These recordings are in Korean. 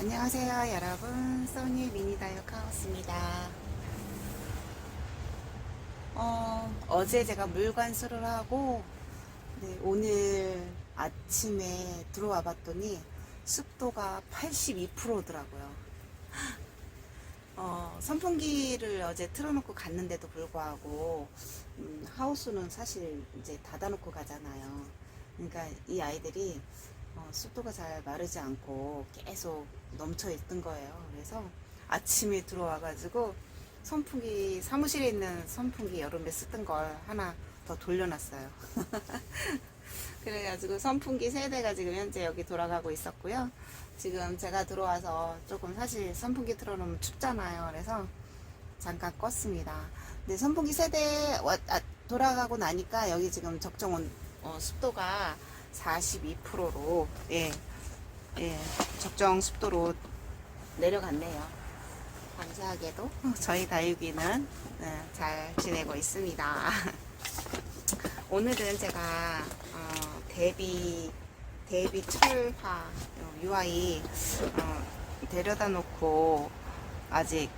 안녕하세요 여러분. 써니 미니 다이어트 하우스입니다. 어, 어제 제가 물관수를 하고 네, 오늘 아침에 들어와 봤더니 습도가 82%더라고요. 어, 선풍기를 어제 틀어놓고 갔는데도 불구하고 음, 하우스는 사실 이제 닫아놓고 가잖아요. 그러니까 이 아이들이 어, 습도가 잘 마르지 않고 계속 넘쳐 있던 거예요. 그래서 아침에 들어와가지고 선풍기 사무실에 있는 선풍기 여름에 쓰던 걸 하나 더 돌려놨어요. 그래가지고 선풍기 세 대가 지금 현재 여기 돌아가고 있었고요. 지금 제가 들어와서 조금 사실 선풍기 틀어놓으면 춥잖아요. 그래서 잠깐 껐습니다. 근데 선풍기 세대 아, 돌아가고 나니까 여기 지금 적정 온, 어, 습도가 42%로 예, 예, 적정 습도로 내려갔네요. 감사하게도 저희 다육이는 네, 잘 지내고 있습니다. 오늘은 제가 어, 대비 대비 철화 UI 어, 데려다 놓고 아직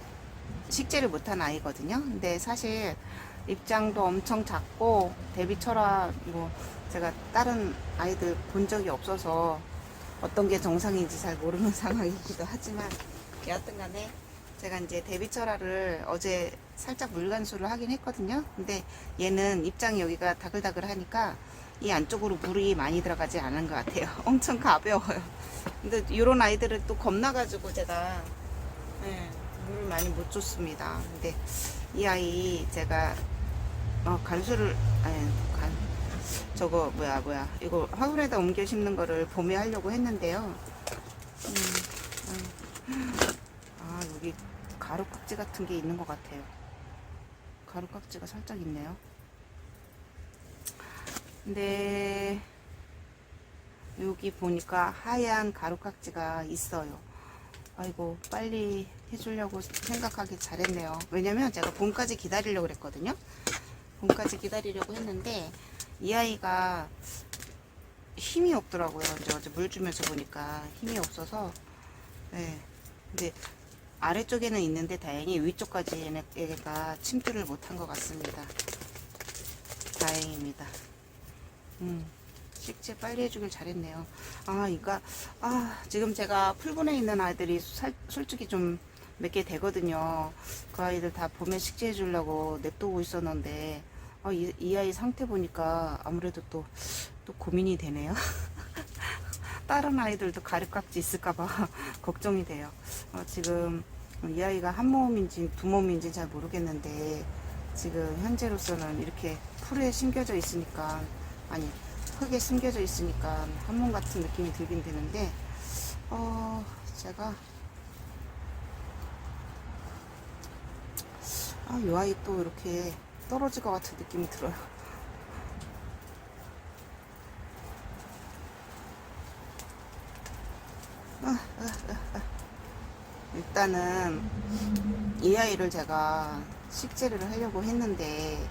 식재를 못한 아이거든요. 근데 사실 입장도 엄청 작고 대비 철화 뭐 제가 다른 아이들 본 적이 없어서 어떤 게 정상인지 잘 모르는 상황이기도 하지만 여하튼 간에 제가 이제 데비철화를 어제 살짝 물간수를 하긴 했거든요. 근데 얘는 입장이 여기가 다글다글 하니까 이 안쪽으로 물이 많이 들어가지 않은 것 같아요. 엄청 가벼워요. 근데 이런 아이들을 또 겁나가지고 제가 네, 물을 많이 못 줬습니다. 근데 이 아이 제가 어, 간수를 아니 간 저거 뭐야 뭐야 이거 화분에다 옮겨 심는 거를 봄에 하려고 했는데요. 음, 음. 아 여기 가루 깍지 같은 게 있는 것 같아요. 가루 깍지가 살짝 있네요. 근데 여기 보니까 하얀 가루 깍지가 있어요. 아이고 빨리 해주려고 생각하기 잘했네요. 왜냐면 제가 봄까지 기다리려고 그랬거든요. 봄까지 기다리려고 했는데 이 아이가 힘이 없더라고요. 이제 어제 물 주면서 보니까 힘이 없어서 네. 근데 아래쪽에는 있는데 다행히 위쪽까지 얘네- 얘가 침투를 못한 것 같습니다. 다행입니다. 음, 식재 빨리 해주길 잘했네요. 아, 그러니까 아 지금 제가 풀분에 있는 아이들이 살- 솔직히 좀 몇 개 되거든요. 그 아이들 다 봄에 식재 해 주려고 냅두고 있었는데 아, 이, 이 아이 상태 보니까 아무래도 또, 또 고민이 되네요. 다른 아이들도 가루깍지 있을까봐 걱정이 돼요. 어, 지금 이 아이가 한 몸인지 두 몸인지 잘 모르겠는데 지금 현재로서는 이렇게 풀에 심겨져 있으니까 아니 흙에 심겨져 있으니까 한 몸 같은 느낌이 들긴 드는데 어 제가 아, 이 아이 또 이렇게 떨어질 것 같은 느낌이 들어요. 아, 아, 아, 아. 일단은 이 아이를 제가 식재를 하려고 했는데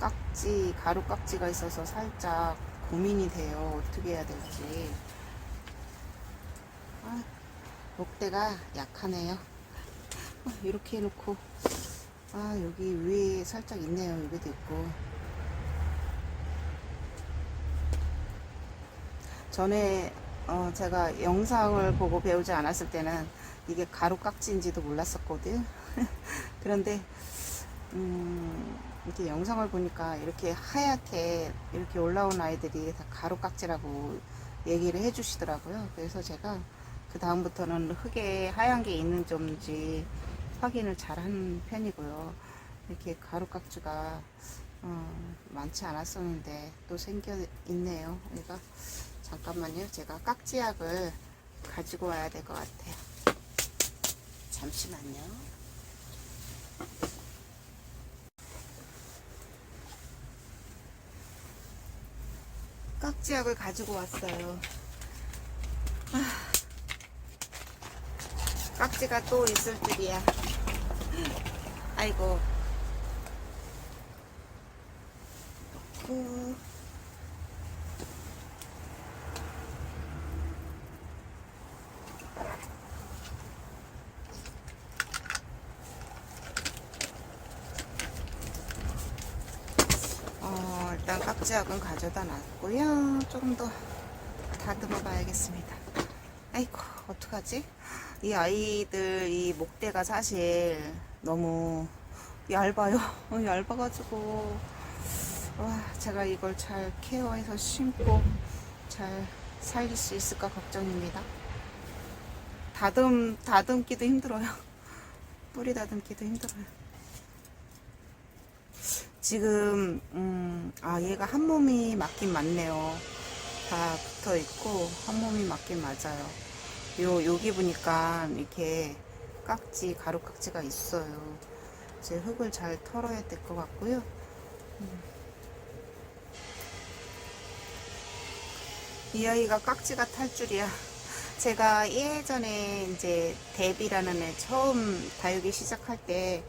깍지 가루 깍지가 있어서 살짝 고민이 돼요. 어떻게 해야 될지. 아, 목대가 약하네요. 아, 이렇게 해놓고 아 여기 위에 살짝 있네요. 여기도 있고. 전에 어, 제가 영상을 보고 배우지 않았을 때는 이게 가루 깍지인지도 몰랐었거든. 그런데 음, 이렇게 영상을 보니까 이렇게 하얗게 이렇게 올라온 아이들이 다 가루 깍지라고 얘기를 해 주시더라고요. 그래서 제가 그 다음부터는 흙에 하얀 게 있는지 없는지 확인을 잘 하는 편이고요. 이렇게 가루깍지가 어, 많지 않았었는데 또 생겨 있네요. 그러니까 잠깐만요. 제가 깍지약을 가지고 와야 될 것 같아요. 잠시만요. 깍지약을 가지고 왔어요. 아, 깍지가 또 있을 줄이야. 아이고. 음. 어, 일단 깍지약은 가져다 놨고요. 조금 더 다듬어 봐야겠습니다. 아이고, 어떡하지? 이 아이들 이 목대가 사실 너무 얇아요. 어, 얇아가지고, 와, 제가 이걸 잘 케어해서 심고 잘 살릴 수 있을까 걱정입니다. 다듬, 다듬기도 힘들어요. 뿌리 다듬기도 힘들어요. 지금, 음, 아, 얘가 한 몸이 맞긴 맞네요. 다 붙어 있고, 한 몸이 맞긴 맞아요. 요, 여기 보니까 이렇게 깍지, 가루 깍지가 있어요. 이제 흙을 잘 털어야 될 것 같고요. 이 아이가 깍지가 탈 줄이야. 제가 예전에 이제 데비라는 애 처음 다육이 시작할 때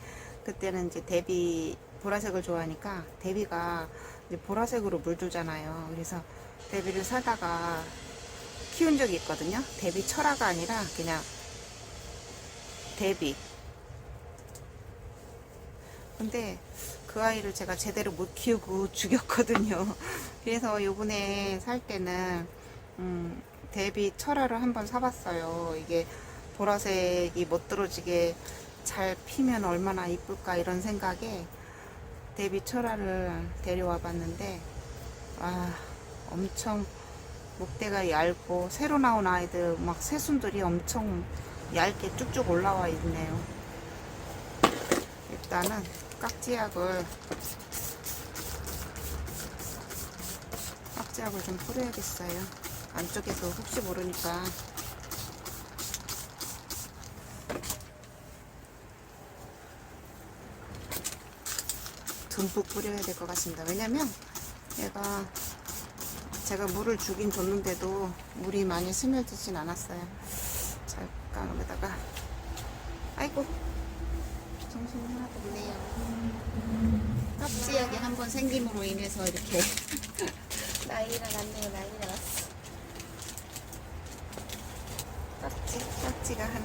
그때는 이제 데비 보라색을 좋아하니까 데비가 이제 보라색으로 물들잖아요. 그래서 데비를 사다가 키운 적이 있거든요. 데비 철화가 아니라 그냥 데비. 근데 그 아이를 제가 제대로 못 키우고 죽였거든요. 그래서 요번에 살 때는 음, 데비 철화를 한번 사봤어요. 이게 보라색이 멋들어지게 잘 피면 얼마나 이쁠까 이런 생각에 데비 철화를 데려와 봤는데 아 엄청 목대가 얇고 새로 나온 아이들 막 새순들이 엄청 얇게 쭉쭉 올라와 있네요. 일단은 깍지약을 깍지약을 좀 뿌려야겠어요. 안쪽에서 혹시 모르니까 듬뿍 뿌려야 될 것 같습니다. 왜냐면 얘가 제가 물을 주긴 줬는데도 물이 많이 스며들진 않았어요. 잠깐 여기다가 아이고 정신이 하나도 없네요. 깍지약이 한번 생김으로 인해서 이렇게 난리가 났네요. 난리가 났어. 깍지, 깍지가 한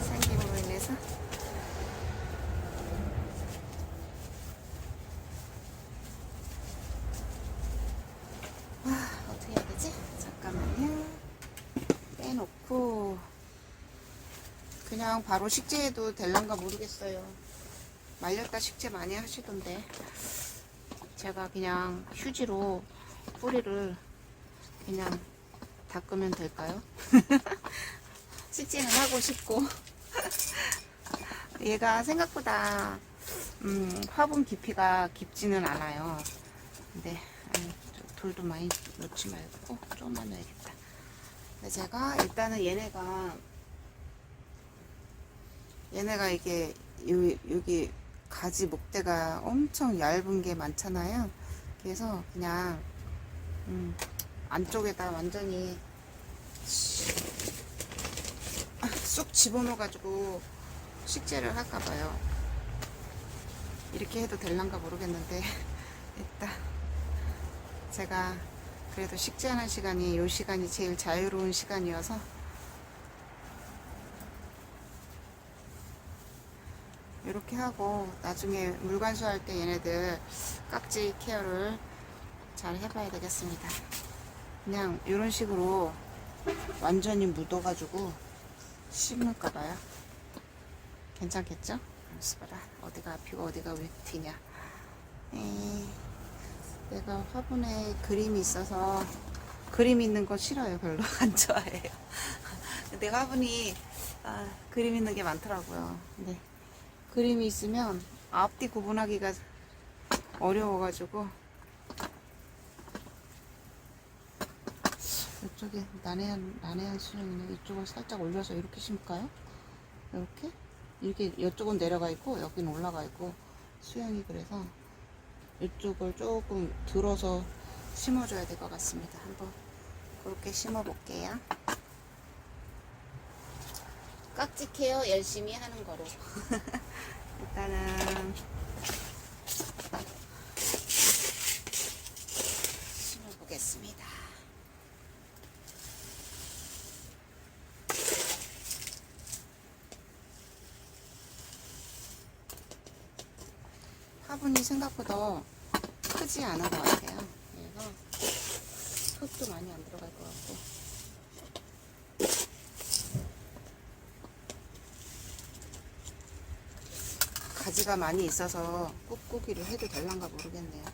생김으로 인해서 아, 어떻게 해야 되지? 잠깐만요. 빼놓고 그냥 바로 식재해도 될란가 모르겠어요. 말렸다 식재 많이 하시던데 제가 그냥 휴지로 뿌리를 그냥 닦으면 될까요? 식재는 하고 싶고 얘가 생각보다 음, 화분 깊이가 깊지는 않아요. 근데 아니, 저 돌도 많이 넣지 말고 조금만 넣어야겠다. 근데 제가 일단은 얘네가 얘네가 이게 여기, 여기 가지 목대가 엄청 얇은 게 많잖아요. 그래서 그냥 음, 안쪽에다 완전히 쑥 집어넣어가지고 식재를 할까봐요. 이렇게 해도 될란가 모르겠는데 일단 제가 그래도 식재하는 시간이 이 시간이 제일 자유로운 시간이어서 이렇게 하고 나중에 물관수할 때 얘네들 깍지 케어를 잘 해봐야 되겠습니다. 그냥 이런 식으로 완전히 묻어가지고 심을까봐요. 괜찮겠죠? 봐라 어디가 앞이고 어디가 뒤냐. 에이, 내가 화분에 그림이 있어서 그림 있는 거 싫어요. 별로 안 좋아해요. 내 화분이 아, 그림 있는 게 많더라고요. 근데 그림이 있으면 앞뒤 구분하기가 어려워가지고 이쪽에 난해한 난해한 수영이네 이쪽을 살짝 올려서 이렇게 심을까요? 이렇게 이렇게 이쪽은 내려가 있고 여기는 올라가 있고 수영이 그래서 이쪽을 조금 들어서 심어줘야 될 것 같습니다. 한번 그렇게 심어 볼게요. 깍지 케어 열심히 하는 거로. 일단은 심어 보겠습니다. 화분이 생각보다 크지 않은 것 같아요. 흙도 많이 안 들어갈 것 같고. 가지가 많이 있어서 꾹꾹이를 해도 될란가 모르겠네요.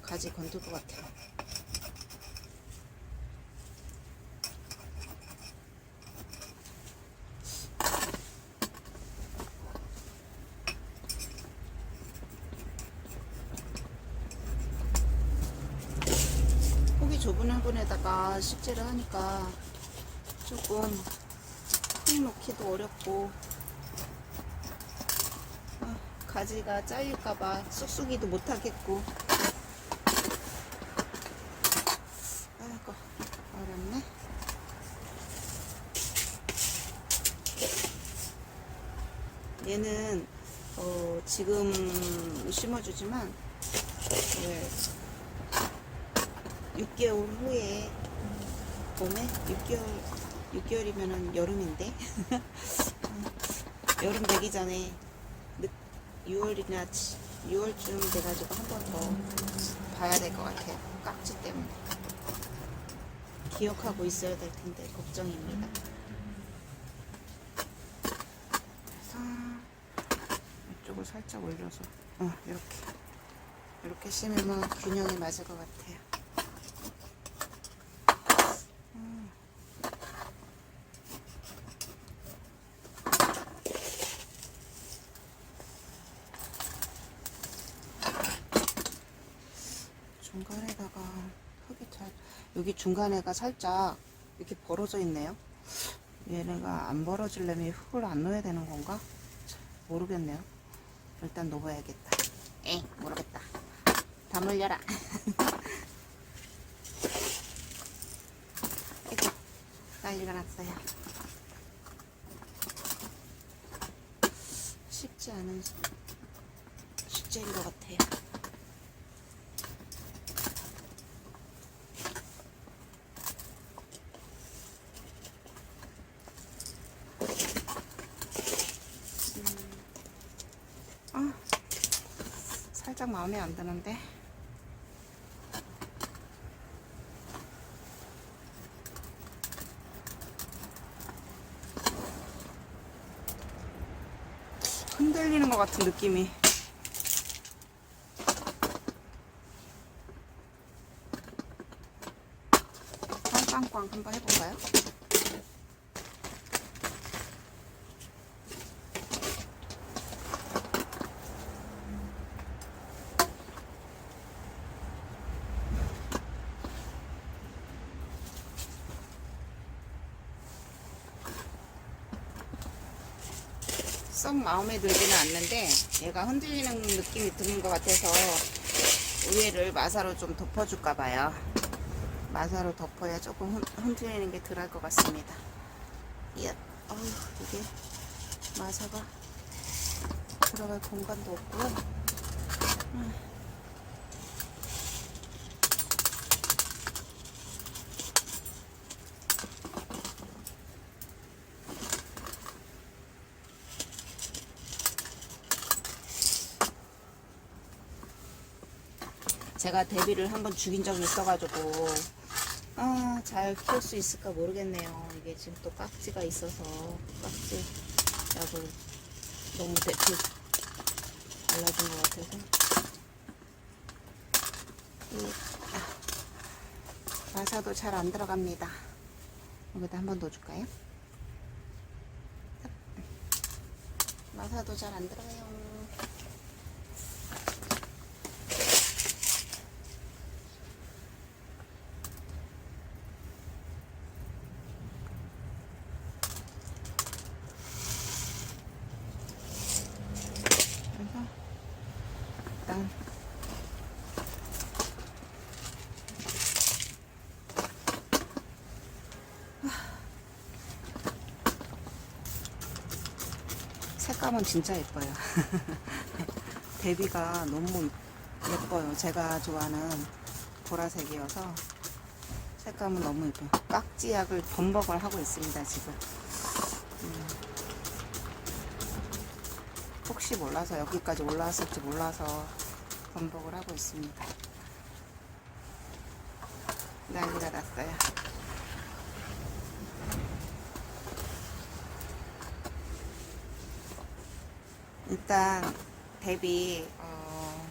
가지 건들 것 같아요. 폭이 좁은 화분에다가 식재를 하니까 조금 흙 놓기도 어렵고 아, 가지가 잘릴까봐 쑥쑥이도 못하겠고. 아이고 어렵네. 얘는 어, 지금 심어주지만 왜 6개월 후에 봄에 6개월 6개월이면은 여름인데. 여름 되기 전에 늦, 6월이나 6월쯤 돼가지고 한 번 더 봐야 될 것 같아요. 깍지 때문에 기억하고 있어야 될 텐데 걱정입니다. 그래서 이쪽을 살짝 올려서 어 이렇게 이렇게 심으면 균형이 맞을 것 같아요. 중간에다가 흙이 잘 여기 중간에가 살짝 이렇게 벌어져 있네요. 얘네가 안 벌어지려면 흙을 안 넣어야 되는 건가? 참, 모르겠네요. 일단 넣어야겠다. 에이 모르겠다. 다 물려라. 아이고 난리가 났어요. 쉽지 않은 숙제인 것 같아요. 마음에 안 드는데. 흔들리는 것 같은 느낌이. 빵빵빵 한번 해볼까요? 썩 마음에 들지는 않는데 얘가 흔들리는 느낌이 드는 것 같아서 위에를 마사로 좀 덮어줄까 봐요. 마사로 덮어야 조금 흔, 흔들리는 게 덜할 것 같습니다. 이 어휴, 이게 마사가 들어갈 공간도 없고요. 음. 제가 데뷔를 한번 죽인 적이 있어가지고 아, 잘 키울 수 있을까 모르겠네요. 이게 지금 또 깍지가 있어서 깍지 약을 너무 대, 그, 발라준 것 같아서 이, 아, 마사도 잘 안 들어갑니다. 여기다 한번 넣어줄까요? 마사도 잘 안 들어가요. 색감은 진짜 예뻐요. 대비가 너무 예뻐요. 제가 좋아하는 보라색이어서 색감은 너무 예뻐요. 깍지약을 범벅을 하고 있습니다, 지금. 음. 혹시 몰라서 여기까지 올라왔을지 몰라서 번복을 하고 있습니다. 난리가 났어요. 일단 대비 어,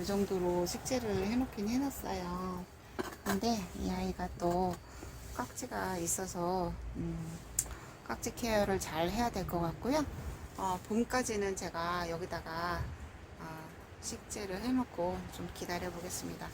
이 정도로 식재를 해놓긴 해놨어요. 근데 이 아이가 또 깍지가 있어서 음, 깍지 케어를 잘 해야 될 것 같고요. 어, 봄까지는 제가 여기다가 어, 식재를 해놓고 좀 기다려 보겠습니다.